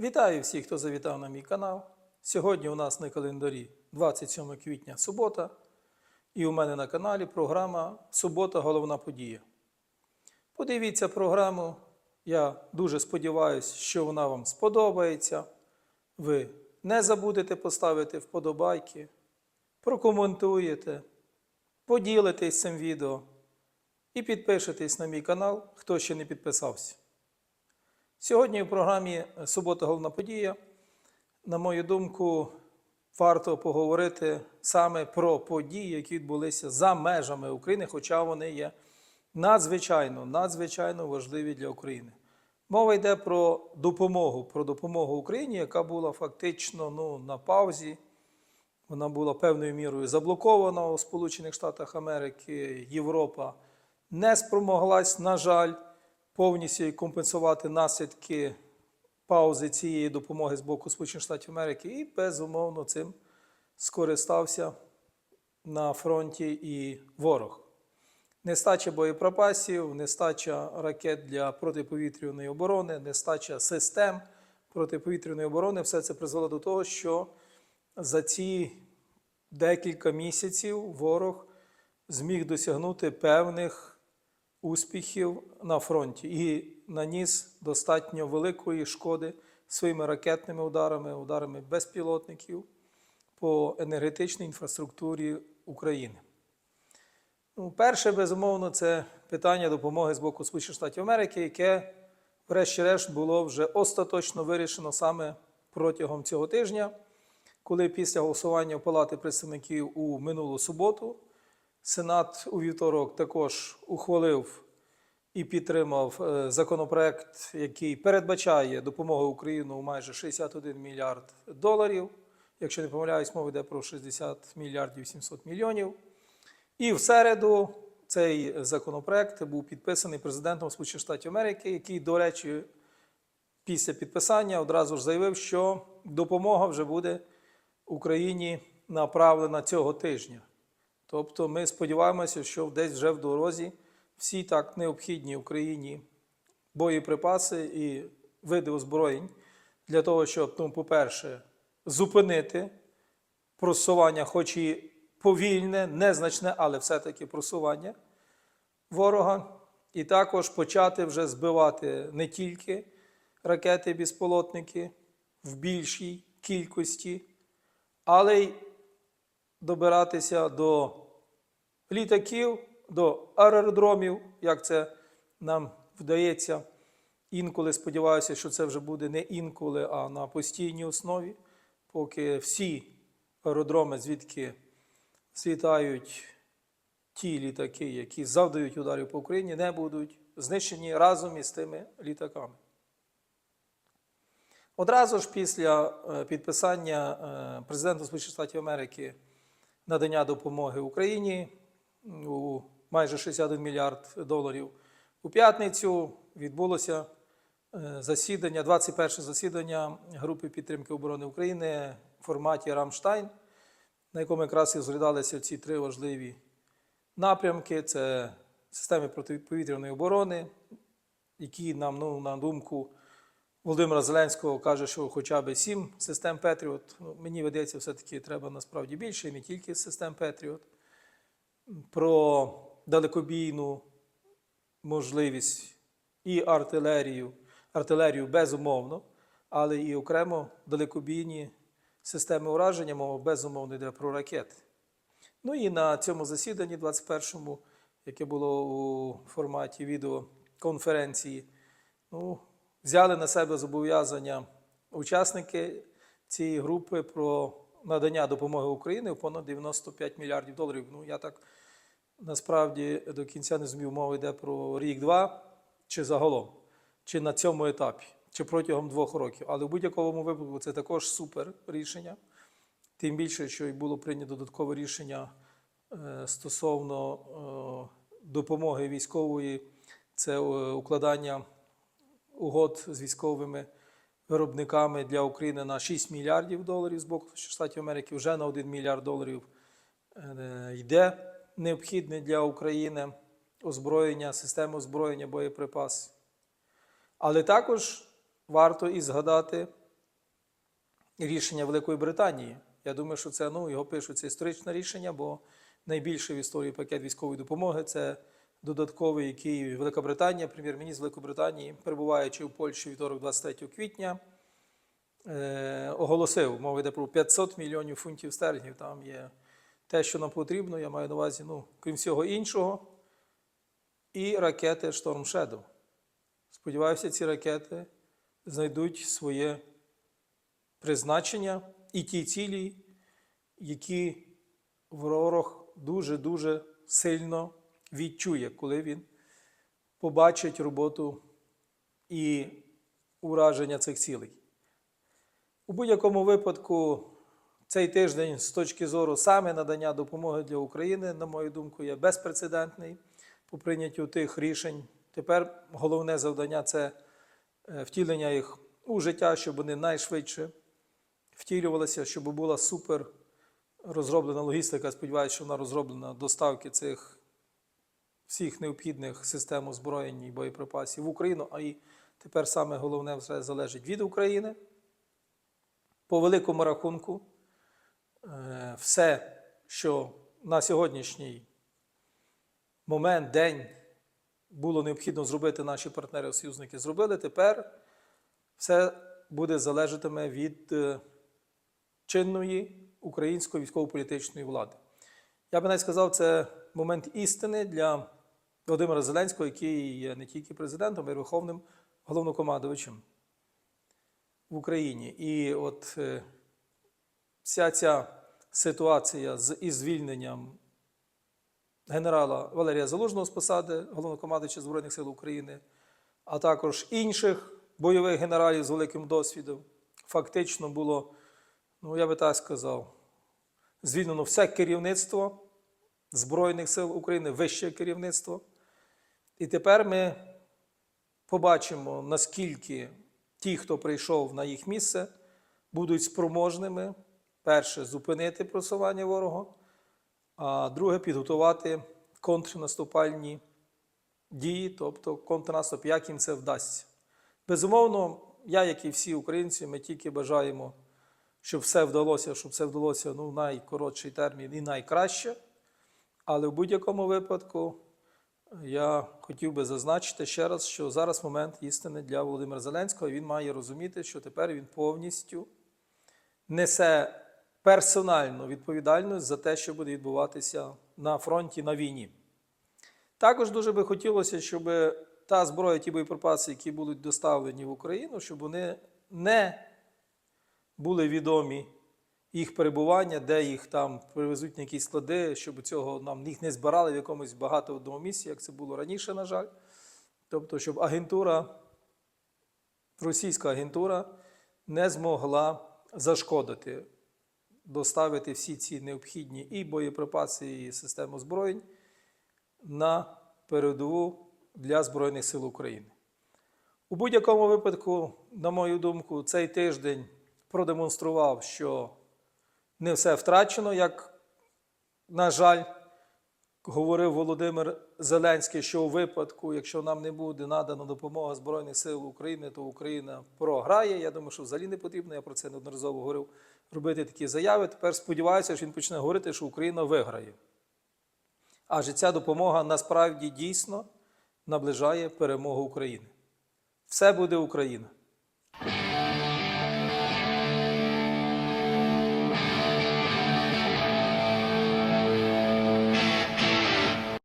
Вітаю всіх, хто завітав на мій канал. Сьогодні у нас на календарі 27 квітня субота, і у мене на каналі програма Субота головна подія. Подивіться програму. Я дуже сподіваюся, що вона вам сподобається. Ви не забудете поставити вподобайки, прокоментуєте, поділитесь цим відео і підпишитесь на мій канал, хто ще не підписався. Сьогодні в програмі Субота головна подія, на мою думку, варто поговорити саме про події, які відбулися за межами України, хоча вони є надзвичайно, надзвичайно важливі для України. Мова йде про допомогу, про допомогу Україні, яка була фактично ну, на паузі. Вона була певною мірою заблокована у Сполучених Штатах Америки, Європа не спромоглась, на жаль, повністю компенсувати наслідки паузи цієї допомоги з боку Сполучених Штатів Америки і, безумовно, цим скористався на фронті і ворог. Нестача боєприпасів, нестача ракет для протиповітряної оборони, нестача систем протиповітряної оборони все це призвело до того, що за ці декілька місяців ворог зміг досягнути певних успіхів на фронті і наніс достатньо великої шкоди своїми ракетними ударами, ударами безпілотників по енергетичній інфраструктурі України. Ну, перше, безумовно, це питання допомоги з боку Сполучених Штатів Америки, яке, врешті-решт, було вже остаточно вирішено саме протягом цього тижня, коли після голосування Палати представників у минулу суботу Сенат у вівторок також ухвалив і підтримав е, законопроект, який передбачає допомогу Україні у майже 61 мільярд доларів. Якщо не помиляюсь, мова йде про 60 мільярдів 700 мільйонів. І в середу цей законопроект був підписаний президентом Сполучених Штатів Америки, який, до речі, після підписання одразу ж заявив, що допомога вже буде Україні направлена цього тижня. Тобто ми сподіваємося, що десь вже в дорозі всі так необхідні Україні боєприпаси і види озброєнь для того, щоб, ну, по-перше, зупинити просування, хоч і повільне, незначне, але все-таки просування ворога, і також почати вже збивати не тільки ракети безполотники в більшій кількості, але й добиратися до літаків, до аеродромів, як це нам вдається. Інколи сподіваюся, що це вже буде не інколи, а на постійній основі, поки всі аеродроми, звідки злітають ті літаки, які завдають ударів по Україні, не будуть знищені разом із тими літаками. Одразу ж після е, підписання е, президента Сполучених Штатів Америки надання допомоги Україні у майже 61 мільярд доларів у п'ятницю відбулося е, засідання, 21 засідання групи підтримки оборони України в форматі Рамштайн, на якому якраз і розглядалися ці три важливі напрямки: це системи протиповітряної оборони, які нам, ну, на думку Володимира Зеленського, каже, що хоча б сім систем Петріот. Ну, мені видається, все-таки треба насправді більше, не тільки систем Петріот. Про далекобійну можливість і артилерію, артилерію безумовно, але і окремо далекобійні системи ураження, мова безумовно йде про ракети. Ну і на цьому засіданні, 21-му, яке було у форматі відеоконференції, ну, взяли на себе зобов'язання учасники цієї групи про надання допомоги Україні в понад 95 мільярдів доларів. Ну, я так насправді до кінця не змів мови йде про рік-два чи загалом, чи на цьому етапі, чи протягом двох років. Але в будь-якому випадку це також супер рішення. Тим більше, що й було прийнято додаткове рішення е, стосовно е, допомоги військової, це е, укладання угод з військовими виробниками для України на 6 мільярдів доларів з боку Штатів Америки. Вже на 1 мільярд доларів йде необхідне для України озброєння, системи озброєння, боєприпас. Але також варто і згадати рішення Великої Британії. Я думаю, що це ну, його пишуть це історичне рішення, бо найбільший в історії пакет військової допомоги це додатковий, який Велика Британія, прем'єр-міністр Великобританії, перебуваючи у Польщі вівторок 23 квітня, е, оголосив, мова йде про 500 мільйонів фунтів стерлінгів. Там є те, що нам потрібно, я маю на увазі, ну, крім всього іншого, і ракети Storm Shadow. Сподіваюся, ці ракети знайдуть своє призначення і ті цілі, які ворог дуже-дуже сильно відчує, коли він побачить роботу і ураження цих цілей. У будь-якому випадку, цей тиждень з точки зору саме надання допомоги для України, на мою думку, є безпрецедентний по прийняттю тих рішень. Тепер головне завдання це е, втілення їх у життя, щоб вони найшвидше втілювалися, щоб була супер розроблена логістика. Сподіваюся, що вона розроблена доставки цих всіх необхідних систем озброєння і боєприпасів в Україну. А і тепер саме головне все залежить від України. По великому рахунку, все, що на сьогоднішній момент, день було необхідно зробити наші партнери-союзники, зробили. Тепер все буде залежатиме від е, чинної української військово-політичної влади. Я би навіть сказав, це момент істини для Володимира Зеленського, який є не тільки президентом, а й верховним головнокомандувачем в Україні. І от е, вся ця ситуація з із звільненням генерала Валерія Залужного з посади головнокомандувача Збройних сил України, а також інших бойових генералів з великим досвідом, фактично було, ну я би так сказав, звільнено все керівництво Збройних сил України, вище керівництво. І тепер ми побачимо, наскільки ті, хто прийшов на їх місце, будуть спроможними, перше, зупинити просування ворога, а друге, підготувати контрнаступальні дії, тобто контрнаступ, як їм це вдасться. Безумовно, я, як і всі українці, ми тільки бажаємо, щоб все вдалося, щоб все вдалося ну, в найкоротший термін і найкраще. Але в будь-якому випадку я хотів би зазначити ще раз, що зараз момент істини для Володимира Зеленського. Він має розуміти, що тепер він повністю несе персональну відповідальність за те, що буде відбуватися на фронті на війні. Також дуже би хотілося, щоб та зброя, ті боєприпаси, які будуть доставлені в Україну, щоб вони не були відомі їх перебування, де їх там привезуть на якісь склади, щоб цього нам їх не збирали в якомусь багато одному місці, як це було раніше, на жаль. Тобто, щоб агентура, російська агентура не змогла зашкодити, доставити всі ці необхідні і боєприпаси, і систему озброєнь на передову для Збройних сил України. У будь-якому випадку, на мою думку, цей тиждень продемонстрував, що не все втрачено, як, на жаль, говорив Володимир Зеленський, що у випадку, якщо нам не буде надана допомога Збройних сил України, то Україна програє. Я думаю, що взагалі не потрібно, я про це неодноразово говорив, робити такі заяви. Тепер сподіваюся, що він почне говорити, що Україна виграє. Адже ця допомога насправді дійсно наближає перемогу України. Все буде Україна.